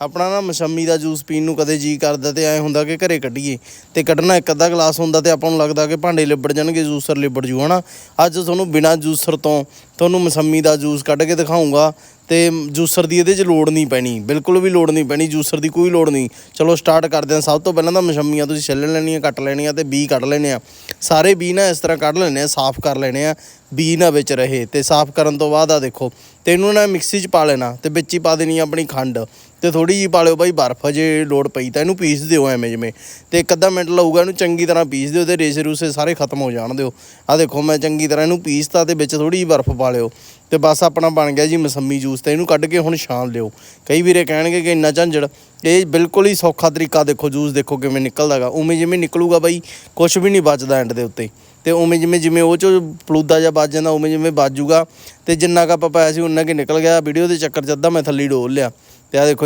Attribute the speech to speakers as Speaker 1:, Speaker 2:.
Speaker 1: ਆਪਣਾ ਨਾ ਮਸੰਮੀ ਦਾ ਜੂਸ ਪੀਣ ਨੂੰ ਕਦੇ ਜੀ ਕਰਦਾ ਤੇ ਐ ਹੁੰਦਾ ਕਿ ਘਰੇ ਕੱਢੀਏ ਤੇ ਕੱਢਣਾ ਇੱਕ ਅੱਧਾ ਗਲਾਸ ਹੁੰਦਾ ਤੇ ਆਪਾਂ ਨੂੰ ਲੱਗਦਾ ਕਿ ਭਾਂਡੇ ਲਿਬੜ ਜਾਣਗੇ, ਜੂਸਰ ਲਿਬੜ ਜੂ, ਹਨਾ? ਅੱਜ ਤੁਹਾਨੂੰ ਬਿਨਾਂ ਜੂਸਰ ਤੋਂ ਤੁਹਾਨੂੰ ਮਸੰਮੀ ਦਾ ਜੂਸ ਕੱਢ ਕੇ ਦਿਖਾਉਂਗਾ ਤੇ ਜੂਸਰ ਦੀ ਇਹਦੇ 'ਚ ਲੋੜ ਨਹੀਂ ਪੈਣੀ, ਬਿਲਕੁਲ ਵੀ ਲੋੜ ਨਹੀਂ ਪੈਣੀ, ਜੂਸਰ ਦੀ ਕੋਈ ਲੋੜ ਨਹੀਂ। ਚਲੋ ਸਟਾਰਟ ਕਰਦੇ ਹਾਂ। ਸਭ ਤੋਂ ਪਹਿਲਾਂ ਤਾਂ ਮਸੰਮੀਆਂ ਤੁਸੀਂ ਛਿੱਲ ਲੈਣੀਆਂ, ਕੱਟ ਲੈਣੀਆਂ ਤੇ ਬੀ ਕੱਢ ਲੈਣੇ ਆ। ਸਾਰੇ ਬੀ ਨਾ ਇਸ ਤਰ੍ਹਾਂ ਕੱਢ ਲੈਣੇ ਆ, ਸਾਫ਼ ਕਰ ਲੈਣੇ ਆ। ਬੀ ਨਾ ਵਿੱਚ ਰਹੇ ਤੇ ਸਾਫ਼ ਕਰਨ ਤੋਂ ਬਾਅਦ ਆ ਦੇਖੋ, ਤੇ ਇਹਨੂੰ ਨਾ ਮਿਕਸੀ 'ਚ ਪਾ ਲੈਣਾ ਤੇ ਵਿੱਚ ਹੀ ਪਾ ਦੇਣੀ ਆਪਣੀ ਖੰਡ ਤੇ ਥੋੜੀ ਜਿਹੀ ਪਾ ਲਿਓ ਬਾਈ ਬਰਫ਼, ਜੇ ਲੋੜ ਪਈ ਤਾਂ ਇਹਨੂੰ ਪੀਸ ਦਿਓ ਐਵੇਂ ਜਿਵੇਂ। ਤੇ ਇੱਕ ਅੱਧਾ ਮਿੰਟ ਲਊਗਾ ਇਹਨੂੰ ਚੰਗੀ ਤਰ੍ਹਾਂ ਪੀਸ ਦਿਓ ਤੇ ਰੇਸੇ ਰੂਸੇ ਸਾਰੇ ਖਤਮ ਹੋ ਜਾਣ ਦਿਓ। ਆ ਦੇਖੋ ਮੈਂ ਚੰਗੀ ਤਰ੍ਹਾਂ ਇਹਨੂੰ ਪੀਸਤਾ ਤੇ ਵਿੱਚ ਥੋੜੀ ਜਿਹੀ ਬਰਫ਼ ਪਾ ਲਿਓ। ਤੇ ਬਸ ਆਪਣਾ ਬਣ ਗਿਆ ਜੀ ਮਸੰਮੀ ਜੂਸ ਤੇ। ਇਹਨੂੰ ਕੱਢ ਕੇ ਹੁਣ ਛਾਣ ਲਿਓ। ਕਈ ਵੀਰੇ ਕਹਿਣਗੇ ਕਿ ਇੰਨਾ ਝੰਜੜ। ਇਹ ਬਿਲਕੁਲ ਹੀ ਸੌਖਾ ਤਰੀਕਾ ਦੇਖੋ, ਜੂਸ ਦੇਖੋ ਕਿਵੇਂ ਨਿਕਲਦਾਗਾ। ਉਵੇਂ ਜਿਵੇਂ ਨਿਕਲੂਗਾ ਬਾਈ ਕੁਝ ਵੀ ਨਹੀਂ ਬਚਦਾ ਐਂਡ ਦੇ ਉੱਤੇ। ਤੇ ਉਵੇਂ ਜਿਵੇਂ ਜਿਵੇਂ ਉਹ ਚੋ ਪਲੂਦਾ ਜਾਂ ਵੱਜ ਜਾਂਦਾ, ਉਵੇਂ ਜਿਵੇਂ ਵੱਜੂਗਾ ਤੇ ਜਿੰਨਾ ਕੁ ਆਪਾਂ ਪਾਇਆ ਸੀ, ਉਨਾ ਕਿ ਨਿਕਲ ਗਿਆ। ਵੀਡੀਓ ਦੇ ਚੱਕਰ 'ਚ ਅੱਧਾ ਮੈਂ ਥੱਲੇ ਡੋਲ ਲਿਆ। ਤੇ ਆ ਦੇਖੋ